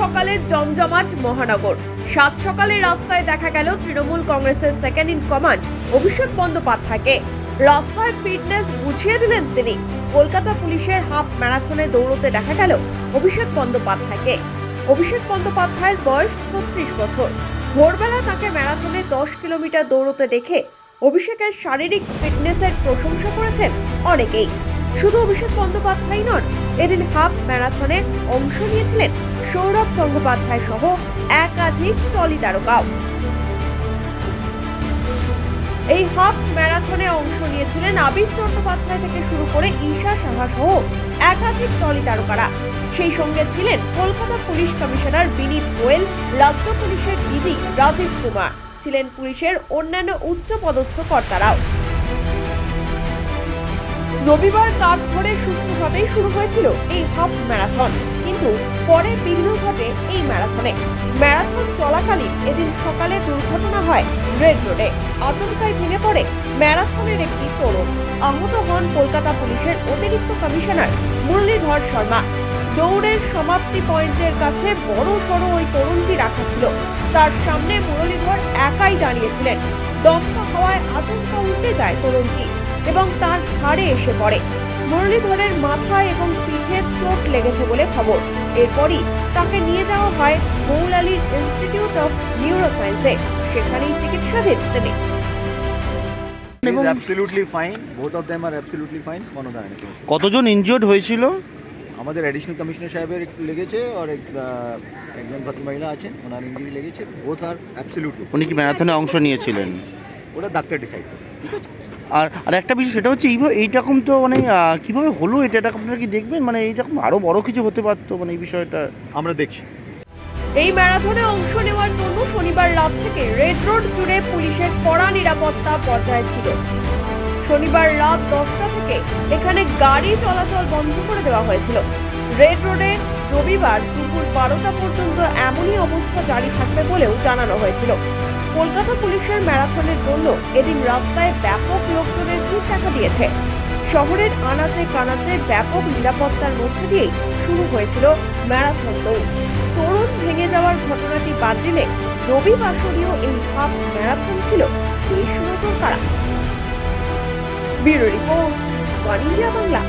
সকালে জমজমাট মহানগর। সাত সকালে রাস্তায় দেখা গেল তৃণমূল কংগ্রেসের সেকেন্ড ইন কমান্ড অভিষেক বন্দ্যোপাধ্যায়কে। রাস্তায় ফিটনেস বুঝিয়ে দিলেন তিনি। কলকাতা পুলিশের হাফ ম্যারাথনে দৌড়তে দেখা গেল অভিষেক বন্দ্যোপাধ্যায়কে। অভিষেক বন্দ্যোপাধ্যায়ের বয়স ছত্রিশ বছর। ভোরবেলা তাকে ম্যারাথনে দশ কিলোমিটার দৌড়তে দেখে অভিষেকের শারীরিক ফিটনেসের প্রশংসা করেছেন অনেকেই। শুধু অভিষেক বন্দ্যোপাধ্যায় নন, এদিন হাফ ম্যারাথনে অংশ নিয়েছিলেন সৌরভ গঙ্গোপাধ্যায় সহ একাধিক টলি তারকাও। এই হাফ ম্যারাথনে অংশ নিয়েছিলেন আবির চট্টোপাধ্যায় থেকে শুরু করে ঈশা সাহা সহ একাধিক টলি তারকারা। সেই সঙ্গে ছিলেন কলকাতা পুলিশ কমিশনার বিনীত গোয়েল, রাজ্য পুলিশের ডিজি রাজীব কুমার। ছিলেন পুলিশের অন্যান্য উচ্চ পদস্থ কর্তারাও। রবিবার ধরে সুষ্ঠুভাবেই শুরু হয়েছিল এই হাফ ম্যারাথন। কিন্তু পরে বিঘ্ন ঘটে এই ম্যারাথনে। ম্যারাথন চলাকালীন এদিন সকালে দুর্ঘটনা হয় রেড রোডে। আচমকায় ভেঙে পড়ে ম্যারাথনের একটি তরুণ। আহত হন কলকাতা পুলিশের অতিরিক্ত কমিশনার মুরলীধর শর্মা। দৌড়ের সমাপ্তি পয়েন্টের কাছে বড় সড়ো ওই তরুণটি রাখা ছিল। তার সামনে মুরলীধর একাই দাঁড়িয়েছিলেন। দমকা হওয়ায় আচমকা উল্টে যায় তরুণটি। এবং তার ঘাড়ে এসে পড়ে। মুরলীধরের মাথায় এবং পিঠে চোট লেগেছে বলে খবর। এরপরই তাকে নিয়ে যাওয়া হয় মৌলালির ইনস্টিটিউট অফ নিউরোসায়েন্সে সেখানেই চিকিৎসাধীন তিনি। Absolutely fine. Both of them are absolutely fine. কোনো। কতজন ইনজিওর্ড হয়েছিল? আমাদের অ্যাডিশনাল কমিশনার সাহেবের লেগেছে আর এক, একজন ভদ্র মহিলা আছেন ওনার ইঞ্জুরি লেগেছে। বোথ আর অ্যাবসলিউটলি উনি কি ম্যারাথনে অংশ নিয়েছিলেন? ওটা ডাক্তার ডিসাইড করে। ঠিক আছে? আর আর একটা বিষয় সেটা হচ্ছে এইভাবে এইরকম তো মানে কীভাবে হলো এটা এটা আপনারা কি দেখবেন? মানে এইরকম আরও বড় কিছু হতে পারতো মানে এই বিষয়টা? আমরা দেখছি। এই ম্যারাথনে অংশ নেওয়ার জন্য শনিবার রাত থেকে রেড রোড জুড়ে পুলিশের কড়া নিরাপত্তা বজায় ছিল। শনিবার রাত দশটা থেকে এখানে গাড়ি চলাচল বন্ধ করে দেওয়া হয়েছিল। রেড রোডে রবিবার দুপুর বারোটা পর্যন্ত এমনই অবস্থা জারি থাকবে বলেও জানানো হয়েছিল। কলকাতা পুলিশের ম্যারাথনের জন্য এদিন রাস্তায় ব্যাপক লোকজনের ভিড় দেখা দিয়েছে। শহরের আনাচে কানাচে ব্যাপক নিরাপত্তার মধ্যে দিয়েই শুরু হয়েছিল ম্যারাথন দৌড়। তরুণ ভেঙে যাওয়ার ঘটনাটি বাদ দিলে রবিবাসরীয় এই হাফ ম্যারাথন ছিল বেশ নজর কাড়া bureau report, one India Bangla.